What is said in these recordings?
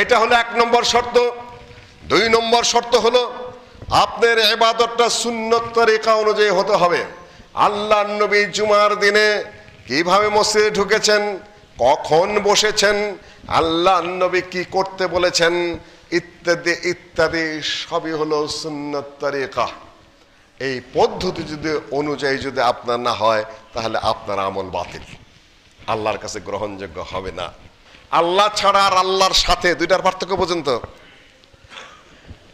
এটা হলো এক নম্বর শর্ত। দুই নম্বর শর্ত হলো আপনার এবাদতটা সুন্নত তরিকা অনুযায়ী হতে হবে। আল্লাহ নবী জুমার দিনে কীভাবে মসজিদে ঢুকেছেন, কখন বসেছেন আল্লাহ নবী কি করতে বলেছেন, ইত্যাদি ইত্যাদি সবই হলো সুন্নত তরিকা। এই পদ্ধতি যদি অনুযায়ী যদি আপনার না হয়, তাহলে আপনার আমল বাতিল। আল্লাহর কাছে গ্রহণযোগ্য হবে না। আল্লাহ ছাড়া আর আল্লাহর সাথে, দুইটার পার্থক্য পর্যন্ত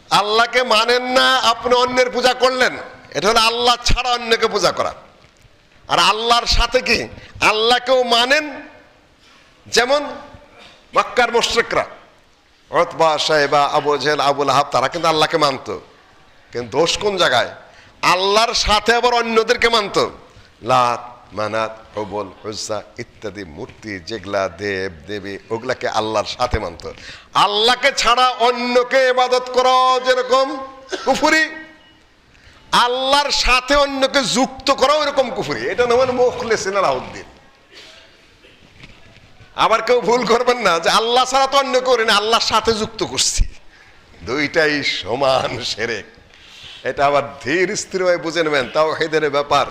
আল্লাহকে মানেন না, আপনি অন্যের পূজা করলেন। এটা হলো আল্লাহ ছাড়া অন্যকে পূজা করা। আর আল্লাহর সাথে কি? আল্লাহকেও মানেন যেমন মক্কার মুশ্রিকরা। অতবা সাহেবা আবু জেল আবুল আহাব, তারা কিন্তু আল্লাহকে মানতো। কিন্তু দোষ কোন জায়গায়? আল্লাহর সাথে আবার অন্যদেরকে মানত। লাত মানাত হবল হুজা ইত্যাদি, মূর্তি, যেগুলা দেব, দেবী, ওগুলাকে আল্লাহর সাথে মানত। আল্লাহকে ছাড়া অন্যকে ইবাদত করা যেরকম কুফুরি, আল্লাহর সাথে অন্যকে যুক্ত করাও এরকম কুফুরি। এটা নাম মুখলে সিনালাউদ্দিন আবার কেউ ভুল করবেন না, যে আল্লাহ ছাড়া তো অন্য করি না, আল্লাহর সাথে যুক্ত করছি। দুইটাই সমান সেরেক। এটা আবার ধীর স্থিরভাবে বুঝে নেবেন তাও হেদের ব্যাপার।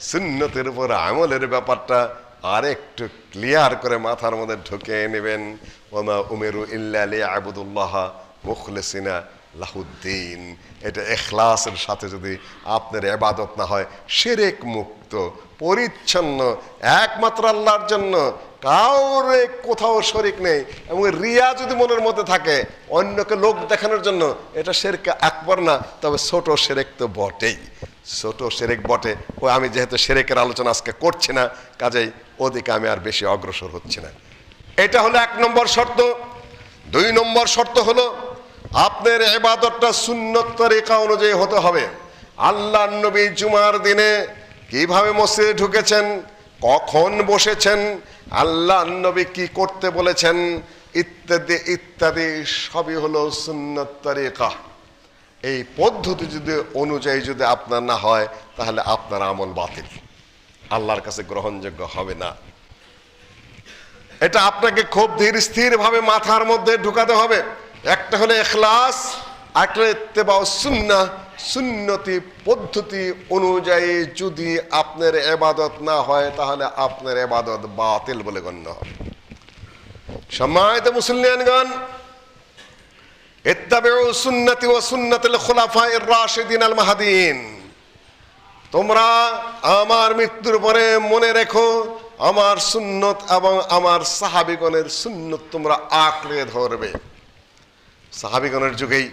সুন্নতের উপর আমলের ব্যাপারটা আর একটু ক্লিয়ার করে মাথার মধ্যে ঢুকে নেবেন। ওমা উমেরু ইল্লা আবুদুল্লাহ মুখলেসিনা লাহুদ্দিন। এটা এখলাসের সাথে যদি আপনার এবাদত না হয় সেরেক মুক্ত, পরিচ্ছন্ন, একমাত্র আল্লাহর জন্য কাউরে কোথাও শরিক নেই এবং রিয়া যদি মনের মধ্যে থাকে, অন্যকে লোক দেখানোর জন্য এটা সেরেক একবার না, তবে ছোট সেরেক তো বটেই। ছোট সেরেক বটে। ও আমি যেহেতু সেরেকের আলোচনা আজকে করছি না, কাজেই ওদিকে আমি আর বেশি অগ্রসর হচ্ছি না। এটা হলো এক নম্বর শর্ত। দুই নম্বর শর্ত হলো, আপনার এবাদতটা সুন্নত তরিকা অনুযায়ী হতে হবে। আল্লাহ নবী জুমার দিনে কীভাবে মসজিদে ঢুকেছেন কখন বসেছেন? আল্লাহ নবী কি করতে বলেছেন? ইত্যাদি ইত্যাদি, সবই হলো সুন্নত এই পদ্ধতি যদি অনুযায়ী যদি আপনার না হয়, তাহলে আপনার আমল বাতিল। আল্লাহর কাছে গ্রহণযোগ্য হবে না। এটা আপনাকে খুব ধীর স্থির ভাবে মাথার মধ্যে ঢুকাতে হবে। একটা হলো এখলাস একটা ইত্তেবা সুন্না সুন্নতি পদ্ধতি অনুযায়ী যদি আপনার এবাদত না হয়, তাহলে আপনার এবাদত বাতিল বলে গণ্য হবে। সম্মানিত মুসলিয়ানগণ ইত্তাবিউ ও সুন্নাতুল খুলাফায়ে রাশিদিন আল মাহাদিন। তোমরা আমার মৃত্যুর পরে মনে রেখো, আমার সুন্নত এবং আমার সাহাবিগণের সুন্নত তোমরা আঁকড়ে ধরবে। সাহাবিগণের যুগেই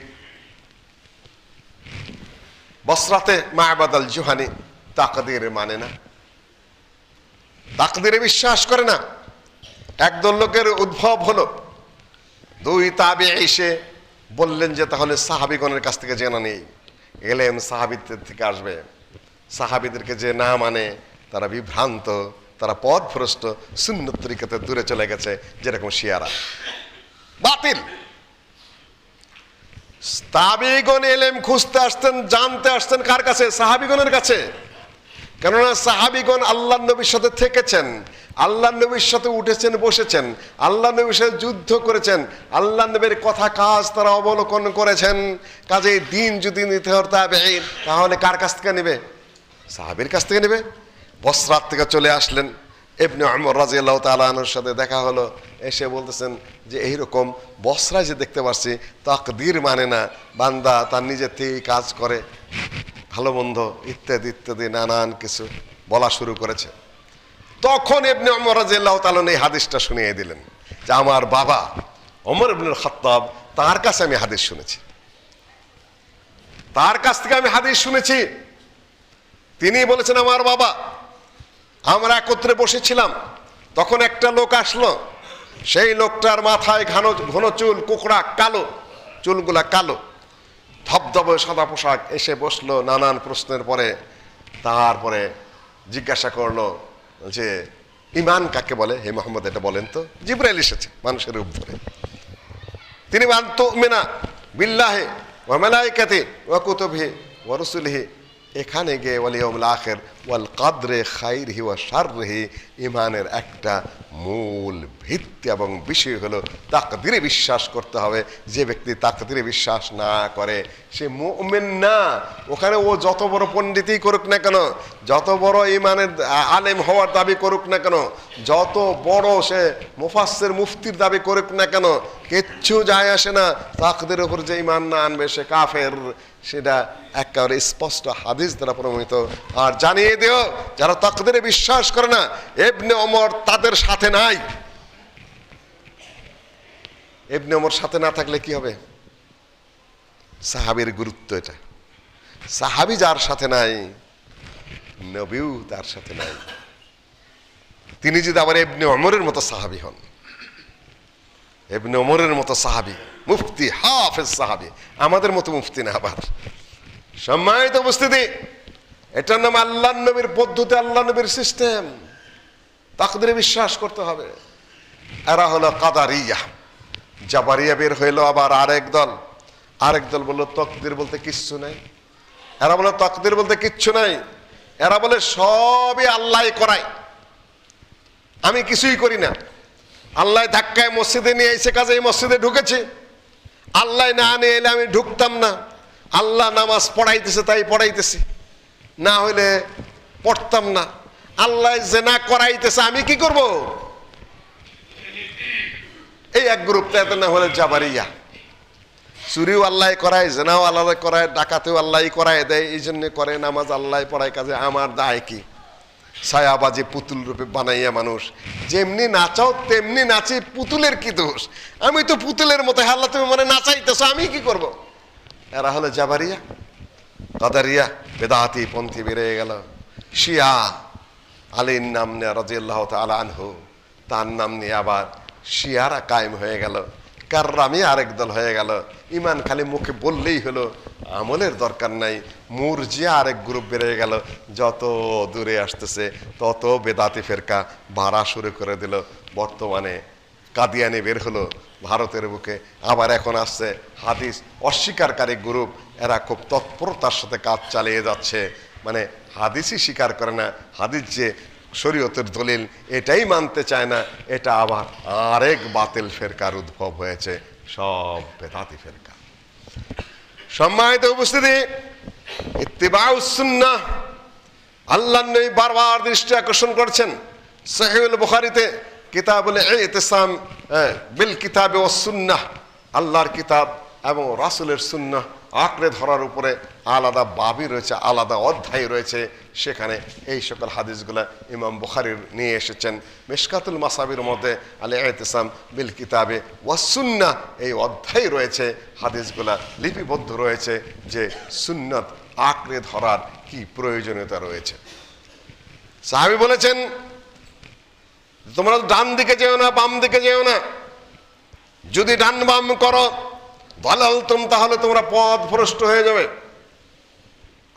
বসরাতে মায়াবাদ আল জুহানি তাকদিরে মানে না। তাকদিরে বিশ্বাস করে না। একদল লোকের উদ্ভব হলো। দুই তাবে এসে বললেন যে, তাহলে সাহাবিগণের কাছ থেকে জেনে নেই। এলেম সাহাবিদের থেকে আসবে। সাহাবিদেরকে যে না মানে তারা বিভ্রান্ত, তারা পথভ্রষ্ট শূন্য তরিকাতে দূরে চলে গেছে, যেরকম শিয়ারা। বাতিল! তাবিগণ এলেম খুঁজতে আসতেন, জানতে আসতেন কার কাছে? সাহাবিগণের কাছে। কেননা সাহাবিগণ আল্লাহ নবীর সাথে থেকেছেন, আল্লাহ নবীর সাথে উঠেছেন, বসেছেন, আল্লাহ নবীর সাথে যুদ্ধ করেছেন, আল্লাহ নবীর কথা কাজ তারা অবলোকন করেছেন। কাজে দিন যদি নিতে তাহলে কার কাছ থেকে নেবে? সাহাবির কাছ থেকে নেবে? বসরাত থেকে চলে আসলেন। এমনি আমর রাজি আল্লাহ তালানোর সাথে দেখা হলো। এসে বলতেছেন যে, এইরকম বসরায় যে দেখতে পাচ্ছি তাকদির মানে না। বান্দা তার নিজের থেকেই কাজ করে। ভালো মন্দ, ইত্যাদি ইত্যাদি, নানান কিছু বলা শুরু করেছে। তখন এমনি অমর রাজিয়াল্লাহ তালন এই হাদিসটা শুনিয়ে দিলেন যে, আমার বাবা অমর ইবনুল খাত্তাব, তার কাছে আমি হাদিস শুনেছি। তার কাছ থেকে আমি হাদিস শুনেছি। তিনি বলেছেন, আমার বাবা আমরা একত্রে বসেছিলাম। তখন একটা লোক আসলো। সেই লোকটার মাথায় ঘন ঘন চুল, কুকড়া, কালো, চুলগুলা কালো। ধবধব সাদা পোশাক এসে বসল নানান প্রশ্নের পরে। তারপরে জিজ্ঞাসা করল যে ইমান কাকে বলে? হে মোহাম্মদ, এটা বলেন তো। জিব্রাইল এসেছে মানুষের রূপ ধরে। তিনি মানত মেনা বিল্লাহে ও মেলাইকাতে ও রসুলহে। এখানে গিয়ে বলি ওলিয়মুল আখের ওয়াল কাদরে খাইরহি ওয়া শাররিহি ইমানের একটা মূল ভিত্তি এবং বিষয় হলো তাকদিরে বিশ্বাস করতে হবে। যে ব্যক্তি তাকদিরে বিশ্বাস না করে, সে মুমিন না। ওখানে ও যত বড় পণ্ডিতই করুক না কেন, যত বড় ইমানের আলেম হওয়ার দাবি করুক না কেন, যত বড় সে মুফাসসির মুফতির দাবি করুক না কেন, কিচ্ছু যায় আসে না। তাকদের উপর যে ইমান না আনবে সে কাফের, সেটা একেবারে স্পষ্ট হাদিস দ্বারা প্রমাণিত। আর জানিয়ে দিও, যারা তাকদিরে বিশ্বাস করে না এবনে অমর তাদের সাথে নাই। এবনে অমর সাথে না থাকলে কি হবে? সাহাবির গুরুত্ব এটা। সাহাবি যার সাথে নাই, নবীও তার সাথে নাই। তিনি যদি আবার এবনে অমরের মতো সাহাবি হন এবনে অমরের মতো সাহাবি, মুফতি, হাফেজ সাহাবি, আমাদের মতো মুফতি না আবার। সম্মানিত উপস্থিতি এটার নাম আল্লাহ নবীর পদ্ধতি আল্লাহ নবীর সিস্টেম। তাকদিরে বিশ্বাস করতে হবে। এরা হলো কাদারিয়া। জাবারিয়া বের হইল আবার আরেক দল। আরেক দল বলল তকদির বলতে কিচ্ছু নাই। এরা বলে তকদির বলতে কিচ্ছু নাই। এরা বলে সবই আল্লাহ করায়। আমি কিছুই করি না। আল্লাহ ধাক্কায় মসজিদে নিয়ে এসে কাজে এই মসজিদে ঢুকেছি। আল্লাহ না নিয়ে এলে আমি ঢুকতাম না। আল্লাহ নামাজ পড়াইতেছে, তাই পড়াইতেছি। না হইলে পড়তাম না। আল্লাহ জেনা করাইতেছে, আমি কি করব? এই এক গ্রুপটা এত না হলে জাবারিয়া। চুরিও আল্লাহ করায়, জেনাও আল্লাহ করায়, ডাকাতেও আল্লাহ করায় দেয়, এই জন্য করে নামাজ আল্লাহ পড়ায়, কাজে আমার দায় কি? ছায়াবাজি পুতুল রূপে বানাইয়া মানুষ। যেমনি নাচাও, তেমনি নাচি, পুতুলের কি দোষ? আমি তো পুতুলের মতো, হাল্লা তুমি মানে নাচাইতেছো, আমি কি করব? এরা হলো জাবারিয়া। কাদারিয়া বেদাতি পন্থী বেড়ে গেল। শিয়া আলীর নাম নিয়ে রাজিয়াল্লাহ তালা আনহু, তার নাম নিয়ে আবার শিয়ারা কায়েম হয়ে গেল। কার্রামি আরেক দল হয়ে গেল। ইমান খালি মুখে বললেই হলো, আমলের দরকার নাই। মুরজিয়া আরেক গ্রুপ বেড়ে গেল। যত দূরে আসতেছে, তত বেদাতি ফেরকা ভাড়া শুরু করে দিল। বর্তমানে কাদিয়ানি বের হলো ভারতের বুকে। আবার এখন আসছে হাদিস অস্বীকারী গ্রুপ। এরা খুব তৎপরতার সাথে কাজ চালিয়ে যাচ্ছে। মানে হাদিসই স্বীকার করে না। হাদিস যে শরীয়তের দলিল, এটাই মানতে চায় না। এটা আবার আরেক বাতিল ফেরকার উদ্ভব হয়েছে। সব বেদাতি ফেরকা। সম্মানিত উপস্থিতি ইত্তিবাউসুন্নাহ আল্লাহ নবী বারবার দৃষ্টি আকর্ষণ করছেন। সহিউল বুখারিতে কিতাবুল ইতিসাম হ্যাঁ, বিল কিতাবে ও সুন্নাহ আল্লাহর কিতাব এবং রাসুলের সুন্নাহ আঁকড়ে ধরার উপরে আলাদা বাবি রয়েছে আলাদা অধ্যায় রয়েছে। সেখানে এই সকল হাদিসগুলা ইমাম বুখারির নিয়ে এসেছেন। মিশকাতুল মাসাবির মধ্যে আলে এতেসাম বিল কিতাবে ওয়াসুন্না এই অধ্যায় রয়েছে। হাদিসগুলা লিপিবদ্ধ রয়েছে যে সুন্নত আঁকড়ে ধরার কি প্রয়োজনীয়তা রয়েছে। সাহাবি বলেছেন তোমরা ডান দিকে যেও না, বাম দিকে যেও না। যদি ডান বাম করো তুম, তাহলে তোমরা পথ ভ্রষ্ট হয়ে যাবে।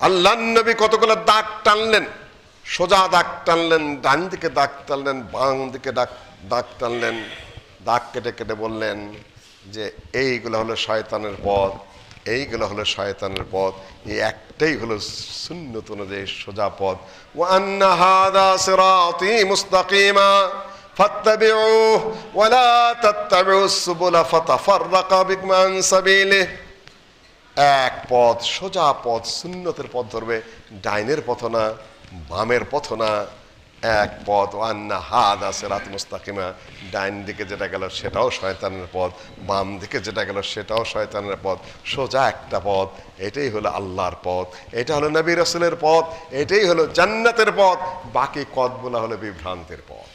আল্লাহ নবী কতগুলো দাগ টানলেন? সোজা দাগ টানলেন, ডান দিকে দাগ টানলেন, বাম দিকে দাগ দাগ টানলেন। দাগ কেটে কেটে বললেন যে, এইগুলো হলো শয়তানের পথ। এইগুলো হলো শয়তানের পথ এই একটাই হলো সুন্নত অনুযায়ী সোজা পথ ওয়ান্না হাদা সিরাতি মুস্তাকিমা فاتبعوه ولا تتبعوا السبل فتفرق بكم عن سبيله এক পথ সোজা পথ সুন্নতের পথ ধরবে ডাইনের পথ না বামের পথ না এক পথ আন্না হাদ আছে রাত মুস্তাকিমা। ডাইন দিকে যেটা গেল সেটাও শয়তানের পথ, বাম দিকে যেটা গেল সেটাও শয়তানের পথ, সোজা একটা পথ, এটাই হলো আল্লাহর পথ, এটা হলো নবী রসুলের পথ, এটাই হলো জান্নাতের পথ, বাকি পথগুলো হলো বিভ্রান্তের পথ।